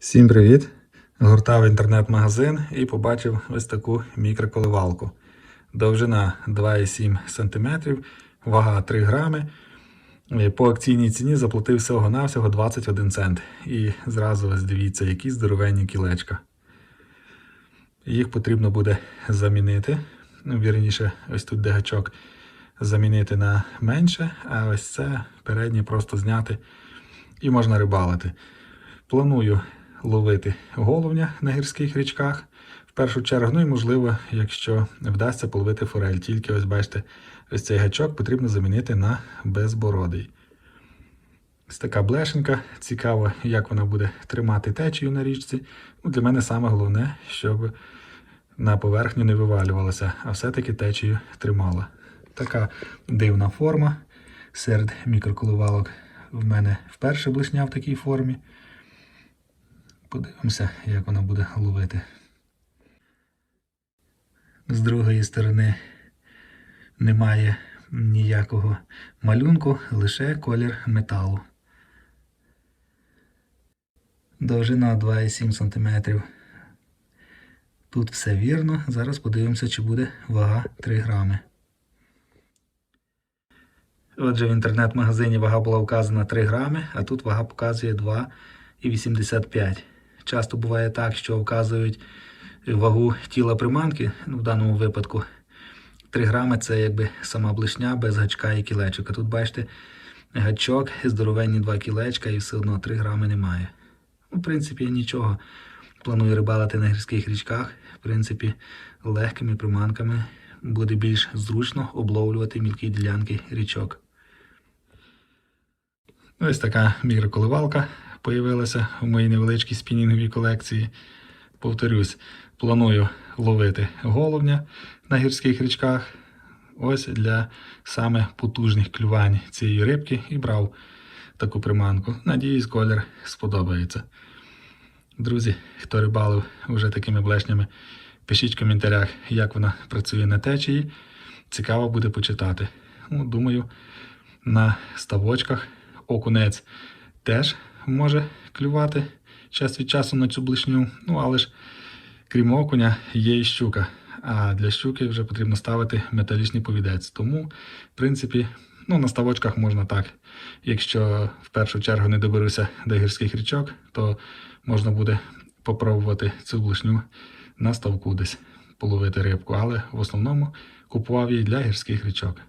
Всім привіт! Гуртав інтернет-магазин і побачив ось таку мікроколивалку. Довжина 2,7 см, вага 3 грами. Е, По акційній ціні заплатив всього-навсього 21 цент. І зразу ось дивіться, які здоровенні кілечка. Їх потрібно буде замінити. Ну, вірніше, ось тут де гачок замінити на менше, а ось це переднє просто зняти і можна рибалити. Планую ловити головня на гірських річках в першу чергу. Ну і можливо, якщо вдасться половити форель. Тільки ось бачите, ось цей гачок потрібно замінити на безбородий. Ось така блешенка. Цікаво, як вона буде тримати течію на річці. Ну, Для мене саме головне, щоб на поверхню не вивалювалося, а все-таки течію тримала. Така дивна форма серед мікроколивалок. В мене вперше блешня в такій формі. Подивимося, як вона буде ловити. З другої сторони немає ніякого малюнку, лише колір металу. Довжина 2,7 см. Тут все вірно. Зараз подивимося, чи буде вага 3 грами. Отже, в інтернет-магазині вага була вказана 3 грами, а тут вага показує 2,85. Часто буває так, що вказують вагу тіла приманки, ну, в даному випадку 3 грами це якби сама блишня без гачка і кілечок. Тут бачите, гачок, здоровенні 2 кілечка і все одно 3 грами немає. Ну, в принципі, нічого. Планую рибалити на гірських річках. В принципі, легкими приманками буде більш зручно обловлювати мілкі ділянки річок. Ось така мікроколивалка появилася в моїй невеличкій спінінговій колекції. Повторюсь, планую ловити головня на гірських річках. Ось для саме потужних клювань цієї рибки і брав таку приманку. Надіюсь, колір сподобається. Друзі, хто рибалив вже такими блешнями, пишіть в коментарях, як вона працює на течії. Цікаво буде почитати. Ну, думаю, на ставочках окунець теж може клювати час від часу на цю блишню. Ну, але ж крім окуня, є і щука. А для щуки вже потрібно ставити металічний повідець. Тому, в принципі, ну, на ставочках можна так. Якщо в першу чергу не доберуся до гірських річок, то можна буде попробувати цю блишню на ставку десь половити рибку. Але в основному купував її для гірських річок.